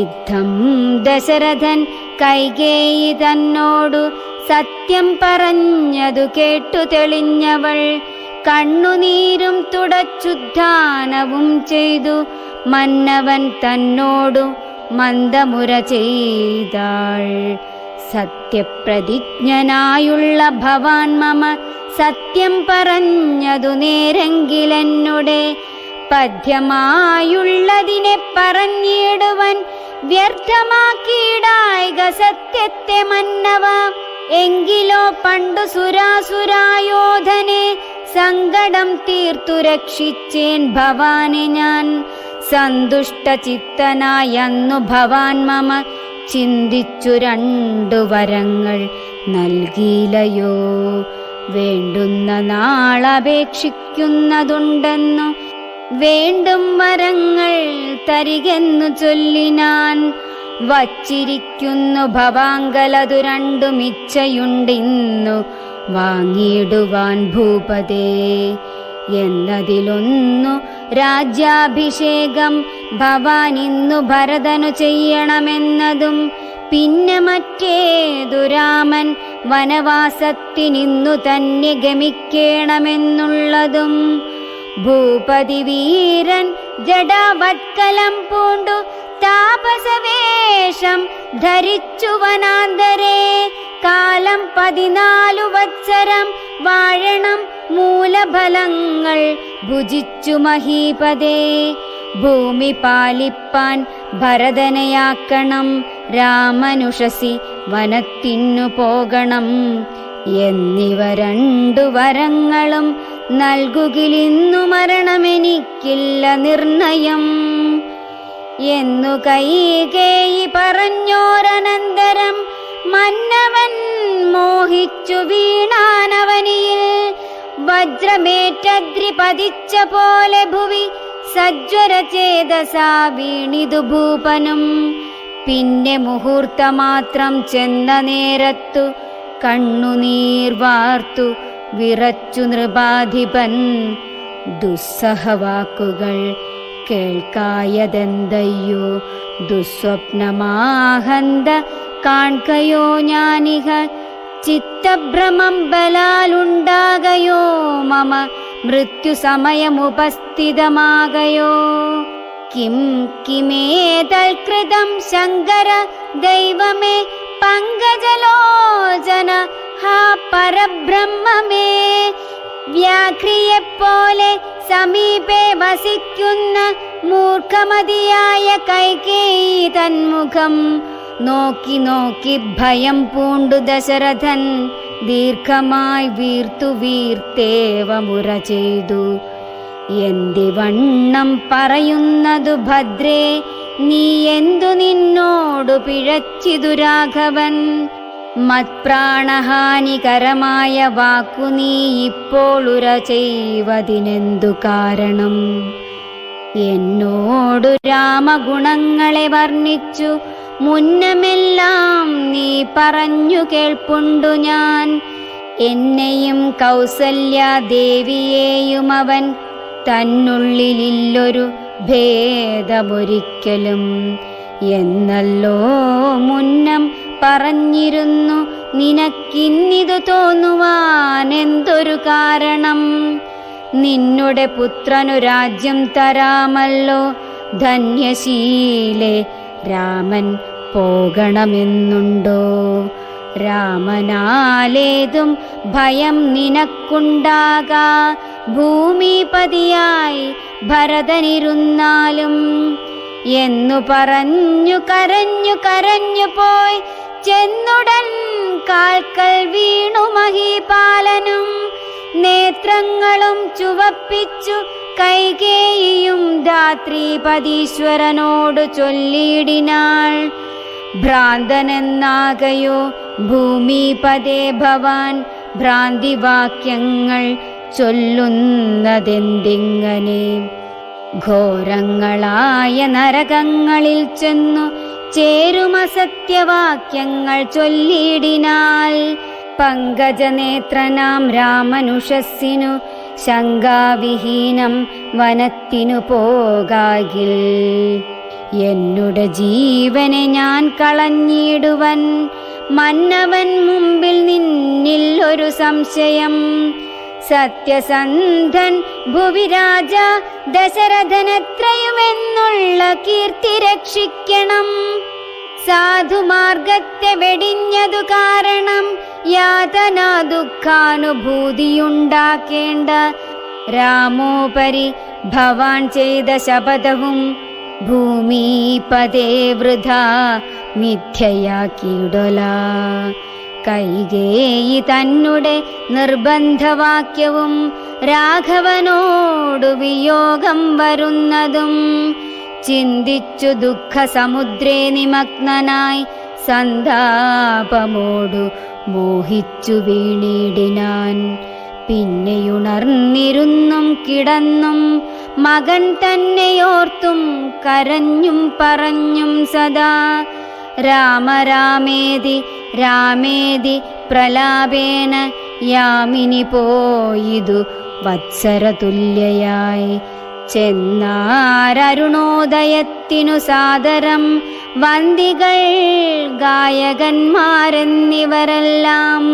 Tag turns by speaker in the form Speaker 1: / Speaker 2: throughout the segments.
Speaker 1: യുദ്ധം ദശരഥൻ കൈകേയി തന്നോടു സത്യം പറഞ്ഞതു കേട്ടു തെളിഞ്ഞവൾ. കണ്ണുനീരും തുടച്ചുദ്ധാനവും ചെയ്തു മന്നവൻ തന്നോടു മന്ദമുര ചെയ്താൾ. സത്യപ്രതിജ്ഞനായുള്ള ഭവാൻ മമ സത്യം പറഞ്ഞതു നേരെങ്കിലെന്നുടെ പദ്യമായുള്ളതിനെ പറഞ്ഞിടുവൻ വ്യർത്ഥമാക്കിയിടായിക സത്യത്തെ മന്നവ. എങ്കിലോ പണ്ടു സുരാസുരായോധനെ സങ്കടം തീർത്തു രക്ഷിച്ചേൻ ഭവാനെ ഞാൻ. സന്തുഷ്ട ചിത്തനായന്നു ഭവാൻ മമ. ചിന്തിച്ചു രണ്ടു വരങ്ങൾ നൽകിയിലയോ വേണ്ടുന്ന നാളപേക്ഷിക്കുന്നതുണ്ടെന്നു വേണ്ടും വരങ്ങൾ തരികെന്നു ചൊല്ലിനാൻ വച്ചിരിക്കുന്നു ഭവാങ്കലതു രണ്ടും ഇച്ഛയുണ്ടിന്നു. വാങ്ങിയിടുവാൻ ഭൂപതേ എന്നതിലൊന്നു രാജ്യാഭിഷേകം ഭവാൻ ഇന്നു ഭരതനു ചെയ്യണമെന്നതും പിന്നെ മറ്റേതു രാമൻ വനവാസത്തിനിന്നു തന്നെ ഗമിക്കേണമെന്നുള്ളതും ഭൂപതി വീരൻ ജടാവത്കലം പൂണ്ടു താപസവേഷം ധരിച്ചു വനാന്തരേ കാലം പതിനാലു വത്സരം വാഴണം മൂലഫലങ്ങൾ ഭുജിച്ചു മഹീപതേ. ഭൂമി പാലിപ്പാൻ ഭരതനയാക്കണം രാമനുഷസി വനത്തിന്നു പോകണം. എന്നിവ രണ്ടു വരങ്ങളും നൽകുകിലിന്നു മരണമെനിക്കില്ല നിർണയം. എന്നു കൈകേയി പറഞ്ഞോരനന്തരം മന്നവൻ മോഹിച്ചു വീണാനവനിയിൽ. വജ്രമേറ്റദ്രി പതിച്ച പോലെ ഭുവി സജ്വര ചേതസാ വീണിതു ഭൂപനും. പിന്നെ മുഹൂർത്തമാത്രം ചെന്ന നേരത്തു കണ്ണുനീർ വാർത്തു വിറച്ചു നൃപാധിപൻ. ദുസ്സഹവാക്കുകൾ കേൾക്കായതെന്തയ്യോ? ദുസ്വപ്നമാഹന്ത കാൺകയോ ഞാനിഹ? ചിത്തഭ്രമം ബലാലുണ്ടാകയോ മമ മൃത്യുസമയമുപസ്ഥിതമാകയോ? കിം കിമേതൽകൃതം ശങ്കര ദൈവമേ പങ്കജലോചന ഹാ പരബ്രഹ്മമേ വ്യാഘ്രിയെപ്പോലെ സമീപെ വസിക്കുന്ന മൂർഖമതിയായ കൈകേയി തന്മുഖം. നോക്കി നോക്കി ഭയം പൂണ്ടു ദശരഥൻ ദീർഘമായി വീർത്തു വീർത്തേവമുര ചെയ്തു. എന്തി വണ്ണം പറയുന്നതു ഭദ്രേ നീ എന്തു നിന്നോടു പിഴച്ചിതു രാഘവൻ? മത്പ്രാണഹാനികരമായ വാക്കു നീ ഇപ്പോളുര ചെയ്വതിനെന്തു കാരണം? എന്നോടു രാമഗുണങ്ങളെ വർണിച്ചു. മുന്നമെല്ലാം നീ പറഞ്ഞു കേൾപ്പുണ്ടു ഞാൻ. എന്നെയും കൗസല്യാദേവിയെയും അവൻ തന്നുള്ളിലില്ലൊരു ഭേദമൊരിക്കലും. എന്നല്ലോ മുന്നം പറഞ്ഞിരുന്നു. നിനക്കിന്നിതു തോന്നുവാൻ എന്തൊരു കാരണം? നിന്നുടെ പുത്രനു രാജ്യം തരാമല്ലോ. ധന്യശീലെ രാമൻ പോകണമെന്നുണ്ടോ? രാമനാലേതും ഭയം നിനക്കുണ്ടാകാ. ഭൂമിപതിയായി ഭരതനിരുന്നാലും. എന്നു പറഞ്ഞു കരഞ്ഞു കരഞ്ഞു പോയി ചെന്നുടൻ കാൽക്കൽ വീണു മഹീപാലനും. നേത്രങ്ങളും ചുവപ്പിച്ചു കൈകേയിയും ധാത്രീപതീശ്വരനോട് ചൊല്ലിയിടിനാൾ. ഭ്രാന്തനെന്നാകയോ ഭൂമിപതേ ഭവാൻ ഭ്രാന്തിവാക്യങ്ങൾ ചൊല്ലുന്നതെന്തിങ്ങനെ? ഘോരങ്ങളായ നരകങ്ങളിൽ ചെന്നു ചേരുമസത്യവാക്യങ്ങൾ ചൊല്ലിയിടിനാൽ പങ്കജനേത്രനാം രാമനുഷസ്സിനു ശങ്കാവിഹീനം വനത്തിനു പോകാകിൽ. എന്നുടെ ജീവനെ ഞാൻ കളഞ്ഞിടുവൻ മന്നവൻ മുമ്പിൽ നിന്നിൽ ഒരു സംശയം സത്യസന്ധൻ ഭുവിരാജ ദശരഥനത്രയുമെന്നുള്ള കീർത്തി രക്ഷിക്കണം സാധുമാർഗത്തെ വെടിഞ്ഞതു കാരണം യാതനാ ദുഃഖാനുഭൂതിയുണ്ടാക്കേണ്ട രാമോപരി ഭവാൻ ചെയ്ത ശപഥവും ഭൂമിപതേ വൃഥ മിഥ്യയാക്കിയിടല കൈകേയി തന്നുടെ നിർബന്ധവാക്യവും രാഘവനോടു വിയോഗം വരുന്നതും ചിന്തിച്ചു ദുഃഖസമുദ്രേ നിമഗ്നനായി സന്താപമോടു മോഹിച്ചു വീണിടിനാൻ. പിന്നെയുണർന്നിരുന്നും കിടന്നും മകൻ തന്നെയോർത്തും കരഞ്ഞും പറഞ്ഞും സദാ രാമരാമേതി രാമേതി രാമേതി പ്രലാപേന യാമിനി പോയിതു വത്സരതുല്യയായി. ചെന്നാരരുണോദയത്തിനു സാദരം വന്ദികൾ ഗായകന്മാരെന്നിവരെല്ലാം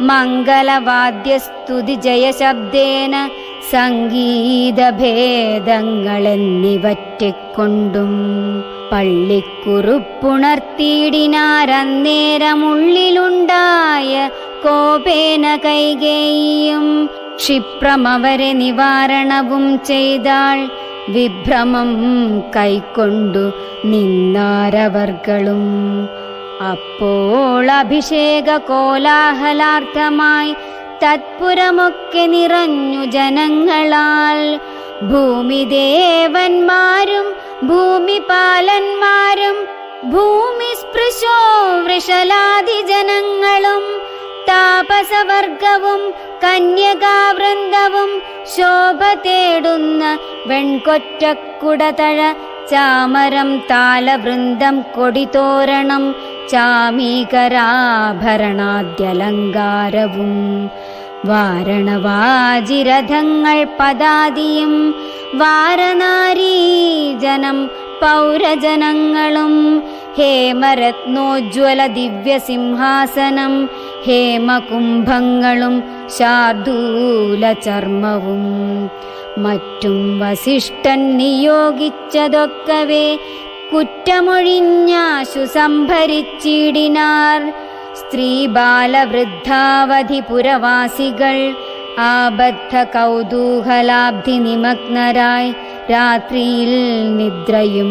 Speaker 1: മംഗളവാദ്യസ്തുതി ജയശബ്ദേന സംഗീതഭേദങ്ങളെന്നിവറ്റെക്കൊണ്ടും പള്ളിക്കുറുപ്പുണർത്തിയിടിനാരന്നേരമുള്ളിലുണ്ടായ കോപേന കൈകേയും. ക്ഷിപ്രമവരെ നിവാരണവും ചെയ്താൾ വിഭ്രമം കൈക്കൊണ്ടു നിന്നാരവർകളും. അപ്പോൾ അഭിഷേക കോലാഹലാർത്ഥമായി തത്പുരമൊക്കെ നിറഞ്ഞു ജനങ്ങളാൽ ഭൂമിദേവന്മാരും ഭൂമിപാലന്മാരും ഭൂമിസ്പൃശോ വൃഷലാദി ജനങ്ങളും താപസവർഗവും കന്യകാവൃന്ദവും ശോഭ തേടുന്ന വെൺകൊറ്റക്കുടതഴ ചാമരം താലവൃന്ദം കൊടിതോരണം ചാമീകരാഭരണാദ്യലങ്കാരവും. വാരണവാജിരഥങ്ങൾ പദാതിയും വാരനാരീജനം പൗരജനങ്ങളും ഹേമരത്നോജ്വല ദിവ്യസിംഹാസനം ഹേമകുംഭങ്ങളും ശാർദൂല ചർമ്മവും മറ്റും വസിഷ്ഠൻ നിയോഗിച്ചതൊക്കവേ കുറ്റമൊഴിഞ്ഞാശു സംഭരിച്ചിടിനാർ സ്ത്രീ ബാലവൃദ്ധാവധി പുരവാസികൾ ആബദ്ധ കൗതൂഹലാബ്ധി നിമഗ്നരായി രാത്രിയിൽ നിദ്രയും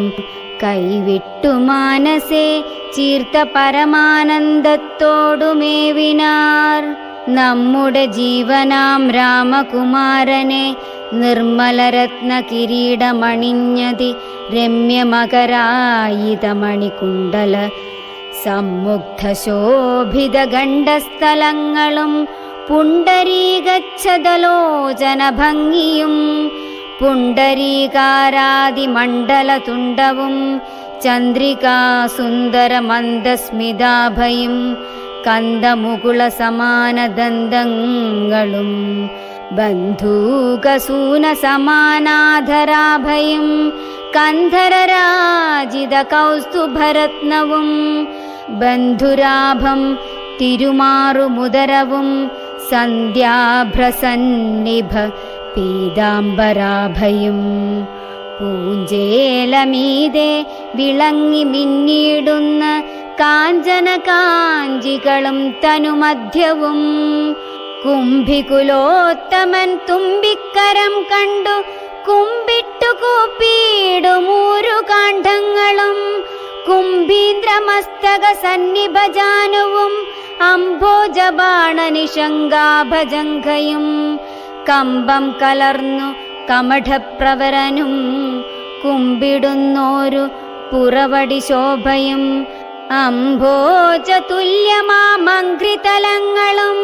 Speaker 1: കൈവിട്ടു മാനസേ ചീർത്ത പരമാനന്ദത്തോടുമേവിനാർ നമ്മുടെ ജീവനാം രാമകുമാരനെ നിർമ്മലരത്ന കിരീടമണിഞ്ഞതി രമ്യമകരായിതമണികുണ്ടല സമ്മുഗ്ധ ശോഭിത ഗണ്ഡസ്ഥലങ്ങളും പുണ്ടരീകച്ഛതലോചന ഭംഗിയും പുണ്ടരീകാരാദിമണ്ഡലതുണ്ടവും ചന്ദ്രികാ ബന്ധുരാഭം തിരുമാറുമുദരവും സന്ധ്യാഭ്രസന്നിഭ പീതാംബരാഭയും. പൂഞ്ചേലമീതെ വിളങ്ങി മിന്നിടുന്ന കാഞ്ചന കാഞ്ചികളും തനുമധ്യവും കുംഭികുലോത്തമൻ തുമ്പിക്കരം കണ്ടു കുമ്പിട്ടു കൂപ്പിയിടുമൂരു കാണ്ഡങ്ങളും കുംഭീന്ദ്രമസ്തക സന്നിഭജാനുവും അംഭോജബാണനിശങ്കാഭജങ്കയും കമ്പം കലർന്നു കമഠപ്രവരനും കുമ്പിടുന്നോരു പുറവടി ശോഭയും അംഭോജ തുല്യമാമഘ്രിതലങ്ങളും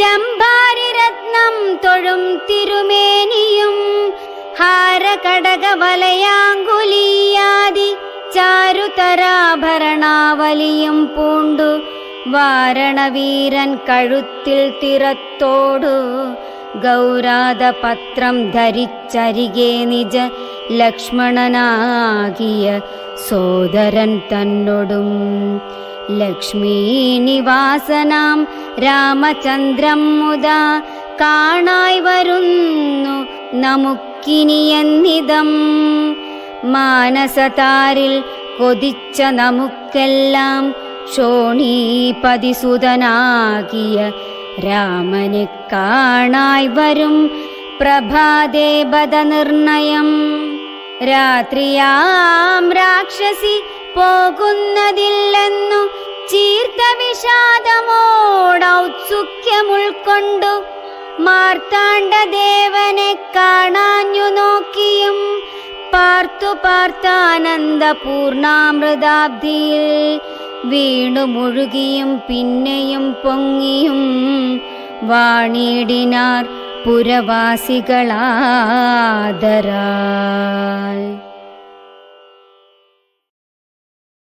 Speaker 1: ജംഭാരിരത്നം തൊഴും തിരുമേനിയും ഹാരകടകവലയാങ്കുലീയാദി വലയാങ്കുലീയാദി ചാരുതരാഭരണാവലിയും പൂണ്ടു. വാരണവീരൻ കഴുത്തിൽ തിറത്തോടു. ഗൗരാതപത്രം ധരിച്ചരികെ നിജ ലക്ഷ്മണനാകിയ സോദരൻ തന്നോടും. ലക്ഷ്മീനിവാസനാം രാമചന്ദ്രം മുതാ കാണായി വരുന്നു നമുക്കിനിയെന്നിതം. മാനസതാരിൽ കൊതിച്ച നമുക്കെല്ലാം ക്ഷോണീപതിസുതനാകിയ രാമനെ കാണായി വരും പ്രഭാതേ നിർണയം രാത്രിയാം രാക്ഷസി പോകുന്നതില്ലെന്നു ചീർത്ത വിഷാദമോടൗത്സുഖ്യമുൾക്കൊണ്ടു മാർത്താണ്ഡദേവനെ കാണാഞ്ഞു നോക്കിയും പാർത്തു പാർത്താനന്ദ പൂർണാമൃതാബ്ദിയിൽ വീണു മുഴുകിയും പിന്നെയും പൊങ്ങിയും വാണിടിനാർ പുരവാസികളാദരാൽ